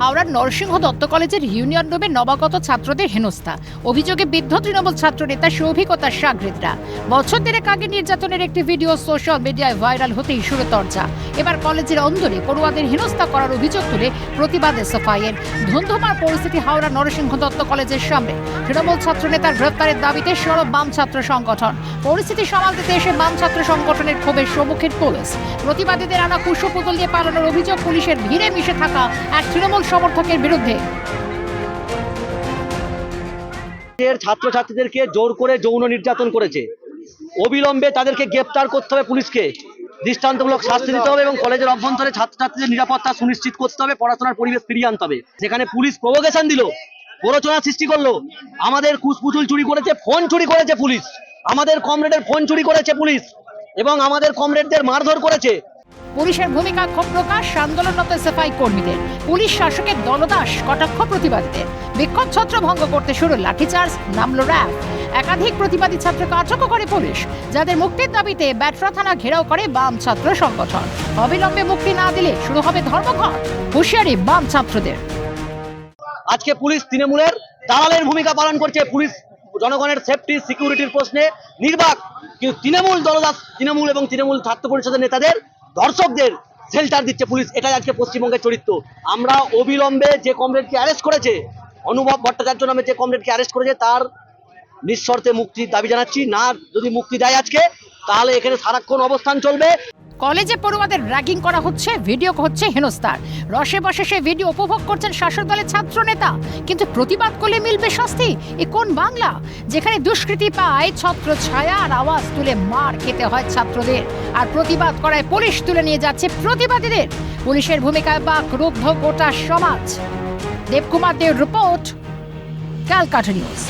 হাওড়ার নরসিংহ দত্ত কলেজের ইউনিয়ন রুমে নবাগত ছাত্রদের হেনস্থা। অভিযোগে বিদ্ধ তৃণমূল ছাত্র নেতা সৌভিক ও তার সাগরিতরা বছর দেড়েক আগে নির্যাতনের একটি ভিডিও সোশ্যাল মিডিয়ায় ভাইরাল হতেই শুরু চর্চা এবার কলেজের অন্দরে পড়ুয়াদের হেনস্থা করার অভিযোগ তুলে প্রতিবাদে সাফাইয়ের ধুন্ধুমার পরিস্থিতি হাওড়া নরসিংহ দত্ত কলেজের সামনে। তৃণমূল ছাত্র নেতার গ্রেপ্তারের দাবিতে সরব বাম ছাত্র সংগঠন। পরিস্থিতি সামাল দিতে এসে বাম ছাত্র সংগঠনের ক্ষোভের সম্মুখীন পুলিশ। প্রতিবাদীদের আনা কুশপুতুল দিয়ে পালানোর অভিযোগ পুলিশের ভিড়ে মিশে থাকা এক তৃণমূল সমর্থকের বিরুদ্ধে। ছাত্রছাত্রীদেরকে জোর করে যৌন নির্যাতন করেছে। অবিলম্বে তাদেরকে গ্রেপ্তার করতে হবে পুলিশকে। দৃষ্টান্তমূলক শাস্তি দিতে হবে এবং কলেজের অভ্যন্তরে ছাত্রছাত্রীদের নিরাপত্তা সুনিশ্চিত করতে হবে, পড়াশোনার পরিবেশ ফিরিয়ে আনতে হবে। যেখানে পুলিশ প্রভোকেশন দিল প্ররোচনা সৃষ্টি করল, আমাদের কুচপুতুল চুরি করেছে, ফোন চুরি করেছে পুলিশ। আমাদের কমরেডের ফোন চুরি করেছে পুলিশ এবং আমাদের কমরেডদের মারধর করেছে। পুলিশের ভূমিকা ক্ষোভ প্রকাশ আন্দোলনরত সেফাই কর্মীদের। পুলিশ শাসকের দলদাস, কটাক্ষ প্রতিবাদীদের। বিক্ষোভ ছত্রভঙ্গ করতে শুরু, লাঠিচার্জ, নামলো র্যাব। একাধিক প্রতিবাদী ছাত্রকে আটক করে পুলিশ, যাদের মুক্তির দাবিতে ব্যাটরা থানা ঘেরাও করে বাম ছাত্র সংগঠন। অবিলম্বে মুক্তি না দিলে শুরু হবে ধর্মঘট, হুঁশিয়ারি বাম ছাত্রদের। আজকে পুলিশ তৃণমূলের দালালের ভূমিকা পালন করছে। পুলিশ জনগণের সেফটি সিকিউরিটির প্রশ্নে নির্বাক। কিন্তু তৃণমূল দলদাস, তৃণমূল এবং তৃণমূল ছাত্র পরিষদের নেতাদের ধর্ষকদের শেল্টার দিচ্ছে পুলিশ। এটাই আজকে পশ্চিমবঙ্গের চরিত্র। আমরা অবিলম্বে যে কমরেডকে অ্যারেস্ট করেছে, অনুভব ভট্টাচার্য নামে যে কমরেডকে অ্যারেস্ট করেছে, তার নিঃশর্তে মুক্তির দাবি জানাচ্ছি। না, যদি মুক্তি দেয় আজকে, তাহলে এখানে সারাক্ষণ অবস্থান চলবে। কলেজে পড়ুয়াদের র্যাগিং করা হচ্ছে, ভিডিও হচ্ছে হেনস্তার রসে বসে সে ভিডিও উপভোগ করছেন শাসক দলের ছাত্র নেতা কিন্তু প্রতিবাদ করলে মিলবে শাস্তি? এ কোন বাংলা? যেখানে দুষ্কৃতি পায়, ছত্র ছায়া আর আওয়াজ তুলে মার খেতে হয় ছাত্রদের। আর প্রতিবাদ করায় পুলিশ তুলে নিয়ে যাচ্ছে প্রতিবাদীদের। পুলিশের ভূমিকায় বা ক্রুব্ধ গোটা সমাজ। Debkumar Deb report, Calcutta news.